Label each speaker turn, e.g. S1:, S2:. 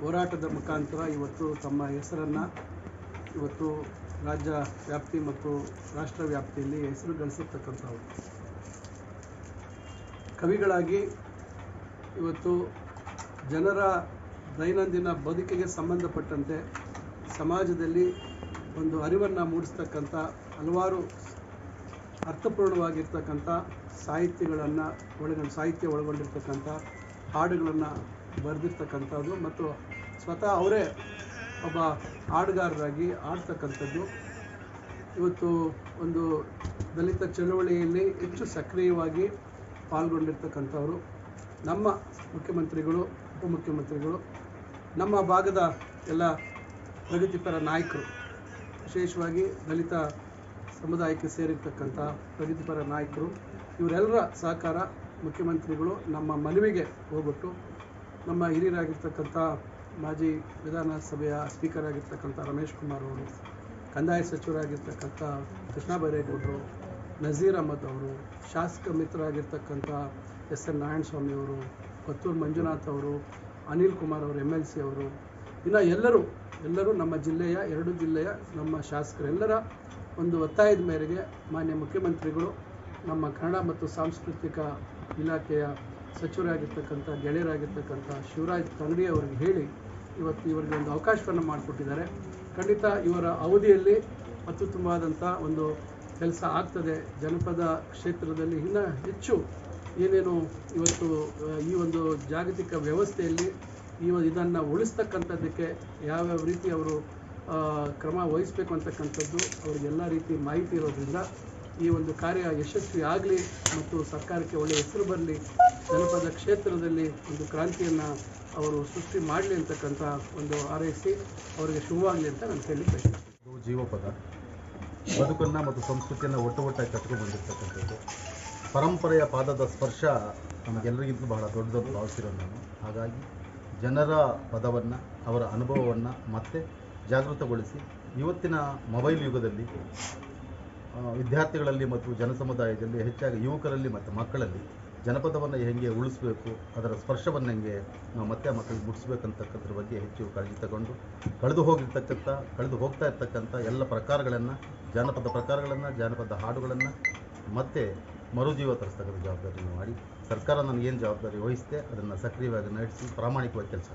S1: ಹೋರಾಟದ ಮುಖಾಂತರ ಇವತ್ತು ತಮ್ಮ ಹೆಸರನ್ನು ಇವತ್ತು ರಾಜ್ಯ ವ್ಯಾಪ್ತಿ ಮತ್ತು ರಾಷ್ಟ್ರ ವ್ಯಾಪ್ತಿಯಲ್ಲಿ ಹೆಸರು ಗಳಿಸಿರ್ತಕ್ಕಂಥವ್ರು. ಕವಿಗಳಾಗಿ ಇವತ್ತು ಜನರ ದೈನಂದಿನ ಬದುಕಿಗೆ ಸಂಬಂಧಪಟ್ಟಂತೆ ಸಮಾಜದಲ್ಲಿ ಒಂದು ಅರಿವನ್ನು ಮೂಡಿಸ್ತಕ್ಕಂಥ ಹಲವಾರು ಅರ್ಥಪೂರ್ಣವಾಗಿರ್ತಕ್ಕಂಥ ಸಾಹಿತ್ಯಗಳನ್ನು ಒಳಗೊಂಡು ಸಾಹಿತ್ಯ ಒಳಗೊಂಡಿರ್ತಕ್ಕಂಥ ಹಾಡುಗಳನ್ನು ಬರೆದಿರ್ತಕ್ಕಂಥದ್ದು ಮತ್ತು ಸ್ವತಃ ಅವರೇ ಒಬ್ಬ ಹಾಡುಗಾರರಾಗಿ ಆಡ್ತಕ್ಕಂಥದ್ದು ಇವತ್ತು ಒಂದು ದಲಿತ ಚಳುವಳಿಯಲ್ಲಿ ಹೆಚ್ಚು ಸಕ್ರಿಯವಾಗಿ ಪಾಲ್ಗೊಂಡಿರ್ತಕ್ಕಂಥವರು. ನಮ್ಮ ಮುಖ್ಯಮಂತ್ರಿಗಳು, ಉಪಮುಖ್ಯಮಂತ್ರಿಗಳು, ನಮ್ಮ ಭಾಗದ ಎಲ್ಲ ಪ್ರಗತಿಪರ ನಾಯಕರು, ವಿಶೇಷವಾಗಿ ದಲಿತ ಸಮುದಾಯಕ್ಕೆ ಸೇರಿರ್ತಕ್ಕಂಥ ಪ್ರಗತಿಪರ ನಾಯಕರು, ಇವರೆಲ್ಲರ ಸಹಕಾರ ಮುಖ್ಯಮಂತ್ರಿಗಳು ನಮ್ಮ ಮನವಿಗೆ ಹೋಗ್ಬಿಟ್ಟು ನಮ್ಮ ಹಿರಿಯರಾಗಿರ್ತಕ್ಕಂಥ ಮಾಜಿ ವಿಧಾನಸಭೆಯ ಸ್ಪೀಕರ್ ಆಗಿರ್ತಕ್ಕಂಥ ರಮೇಶ್ ಕುಮಾರ್ ಅವರು, ಕಂದಾಯ ಸಚಿವರಾಗಿರ್ತಕ್ಕಂಥ ಕೃಷ್ಣ ಬೈರೇಗೌಡರು, ನಜೀರ್ ಅಹಮದ್ ಅವರು, ಶಾಸಕ ಮಿತ್ರರಾಗಿರ್ತಕ್ಕಂಥ ಎಸ್ ಎನ್ ನಾರಾಯಣಸ್ವಾಮಿ ಅವರು, ಪತ್ತೂರು ಮಂಜುನಾಥ್ ಅವರು, ಅನಿಲ್ ಕುಮಾರ್ ಅವರು, ಎಂ ಎಲ್ ಸಿ ಅವರು, ಇನ್ನು ಎಲ್ಲರೂ ಎಲ್ಲರೂ ನಮ್ಮ ಜಿಲ್ಲೆಯ, ಎರಡು ಜಿಲ್ಲೆಯ ನಮ್ಮ ಶಾಸಕರೆಲ್ಲರ ಒಂದು ಒತ್ತಾಯದ ಮೇರೆಗೆ ಮಾನ್ಯ ಮುಖ್ಯಮಂತ್ರಿಗಳು ನಮ್ಮ ಕನ್ನಡ ಮತ್ತು ಸಾಂಸ್ಕೃತಿಕ ಇಲಾಖೆಯ ಸಚಿವರಾಗಿರ್ತಕ್ಕಂಥ, ಗೆಳೆಯರಾಗಿರ್ತಕ್ಕಂಥ ಶಿವರಾಜ್ ತಂಗಡಿ ಅವರಿಗೆ ಹೇಳಿ ಇವತ್ತು ಇವರಿಗೆ ಒಂದು ಅವಕಾಶವನ್ನು ಮಾಡಿಕೊಟ್ಟಿದ್ದಾರೆ. ಖಂಡಿತ ಇವರ ಅವಧಿಯಲ್ಲಿ ಅತ್ಯುತ್ತಮವಾದಂಥ ಒಂದು ಕೆಲಸ ಆಗ್ತದೆ. ಜನಪದ ಕ್ಷೇತ್ರದಲ್ಲಿ ಇನ್ನೂ ಹೆಚ್ಚು ಏನೇನು ಇವತ್ತು ಈ ಒಂದು ಜಾಗತಿಕ ವ್ಯವಸ್ಥೆಯಲ್ಲಿ ಈ ಇದನ್ನು ಉಳಿಸ್ತಕ್ಕಂಥದ್ದಕ್ಕೆ ಯಾವ್ಯಾವ ರೀತಿ ಅವರು ಕ್ರಮ ವಹಿಸಬೇಕು ಅಂತಕ್ಕಂಥದ್ದು ಅವ್ರಿಗೆಲ್ಲ ರೀತಿ ಮಾಹಿತಿ ಇರೋದ್ರಿಂದ ಈ ಒಂದು ಕಾರ್ಯ ಯಶಸ್ವಿ ಆಗಲಿ ಮತ್ತು ಸರ್ಕಾರಕ್ಕೆ ಒಳ್ಳೆಯ ಹೆಸರು ಬರಲಿ, ಜನಪದ ಕ್ಷೇತ್ರದಲ್ಲಿ ಒಂದು ಕ್ರಾಂತಿಯನ್ನು ಅವರು ಸೃಷ್ಟಿ ಮಾಡಲಿ ಅಂತಕ್ಕಂಥ ಒಂದು ಹಾರೈಸಿ ಅವರಿಗೆ ಶುಭವಾಗಲಿ ಅಂತ ನಾನು ಹೇಳಿ
S2: ಪ್ರಶ್ನಿಸ್ತೀನಿ ಜೀವಪದ. ಬದುಕನ್ನು ಮತ್ತು ಸಂಸ್ಕೃತಿಯನ್ನು ಒಟ್ಟು ಒಟ್ಟಾಗಿ ಕಟ್ಕೊಂಡು ಬಂದಿರ್ತಕ್ಕಂಥದ್ದು. ಪರಂಪರೆಯ ಪಾದದ ಸ್ಪರ್ಶ ನಮಗೆಲ್ಲರಿಗಿಂತಲೂ ಬಹಳ ದೊಡ್ಡದೊಂದು ಭಾವಿಸಿರೋ ನಾನು. ಹಾಗಾಗಿ ಜನರ ಪದವನ್ನು, ಅವರ ಅನುಭವವನ್ನು ಮತ್ತೆ ಜಾಗೃತಗೊಳಿಸಿ ಇವತ್ತಿನ ಮೊಬೈಲ್ ಯುಗದಲ್ಲಿ ವಿದ್ಯಾರ್ಥಿಗಳಲ್ಲಿ ಮತ್ತು ಜನಸಮುದಾಯದಲ್ಲಿ ಹೆಚ್ಚಾಗಿ ಯುವಕರಲ್ಲಿ ಮತ್ತು ಮಕ್ಕಳಲ್ಲಿ ಜನಪದವನ್ನು ಹೇಗೆ ಉಳಿಸಬೇಕು, ಅದರ ಸ್ಪರ್ಶವನ್ನು ಹೆಂಗೆ ನಾವು ಮತ್ತೆ ಮಕ್ಕಳಿಗೆ ಮುಟ್ಟಿಸ್ಬೇಕಂತಕ್ಕಂಥದ್ರ ಬಗ್ಗೆ ಹೆಚ್ಚು ಕಾಳಜಿ ತಗೊಂಡು ಕಳೆದು ಹೋಗಿರ್ತಕ್ಕಂಥ, ಕಳೆದು ಹೋಗ್ತಾ ಇರ್ತಕ್ಕಂಥ ಎಲ್ಲ ಪ್ರಕಾರಗಳನ್ನು, ಜಾನಪದ ಪ್ರಕಾರಗಳನ್ನು, ಜಾನಪದ ಹಾಡುಗಳನ್ನು ಮತ್ತೆ ಮರುಜೀವ ತರಿಸ್ತಕ್ಕಂಥ ಜವಾಬ್ದಾರಿಯನ್ನು ಮಾಡಿ, ಸರ್ಕಾರ ನನಗೇನು ಜವಾಬ್ದಾರಿ ವಹಿಸಿದೆ ಅದನ್ನು ಸಕ್ರಿಯವಾಗಿ ನಡೆಸಿ ಪ್ರಾಮಾಣಿಕವಾಗಿ ಕೆಲಸ.